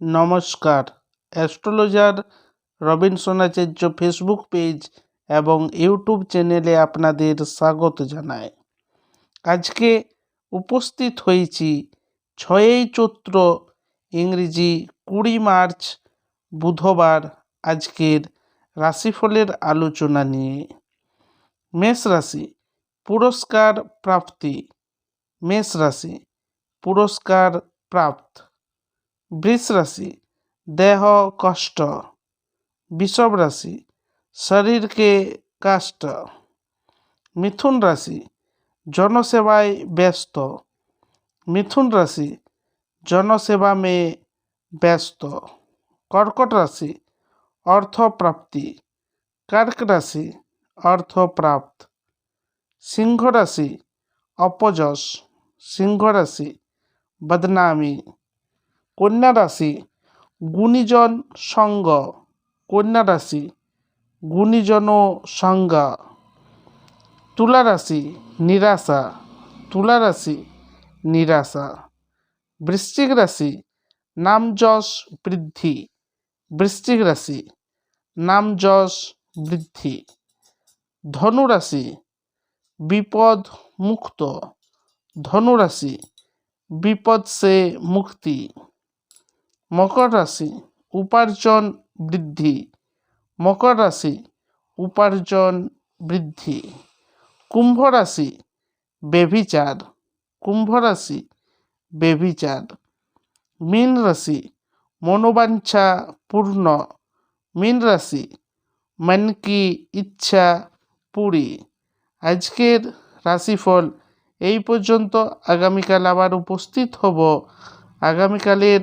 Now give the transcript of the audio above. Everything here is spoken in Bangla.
নমস্কার। Astrologer Robinson Acharya Facebook page এবং ইউটিউব চ্যানেলে আপনাদের স্বাগত জানায় আজকে উপস্থিত হয়েছি ছয়ই চৈত্র, ইংরেজি কুড়ি মার্চ, বুধবার আজকের রাশিফলের আলোচনা নিয়ে। মেষ রাশি, পুরস্কার প্রাপ্তি। মেষ রাশি, পুরস্কার প্রাপ্ত। বৃষ রাশি দেহ কষ্ট। বিষব রাশি, শরীরকে কষ্ট। মিথুন রাশি, জনসেবায় ব্যস্ত। মিথুন রাশি, জনসেবা মে ব্যস্ত। কর্কট রাশি অর্থ প্রাপ্তি কর্ক রাশি অর্থ প্রাপ্ত সিংহ রাশি, অপযশ। সিংহ রাশি, বদনামী। কন্যা রাশি, গুণীজন সঙ্গ। কন্যা রাশি গুণীজন সঙ্গ। তুলা রাশি, নিরাশা। তুলা রাশি, নিরাশা। বৃশ্চিক রাশি নাম যশ বৃদ্ধি। বৃশ্চিক রাশি নাম যশ বৃদ্ধি। ধনু রাশি, বিপদ মুক্ত। ধনু রাশি, বিপদ সে মুক্তি। মকর রাশি, উপার্জন বৃদ্ধি। মকর রাশি, উপার্জন বৃদ্ধি। কুম্ভ রাশি বেভিচার কুম্ভ রাশি বেভিচার মীন রাশি, মনোবাঞ্ছা পূর্ণ। মীন রাশি, মন কি ইচ্ছা পুরী। আজকের রাশিফল এই পর্যন্ত। আগামীকাল আবার উপস্থিত হব। আগামীকালের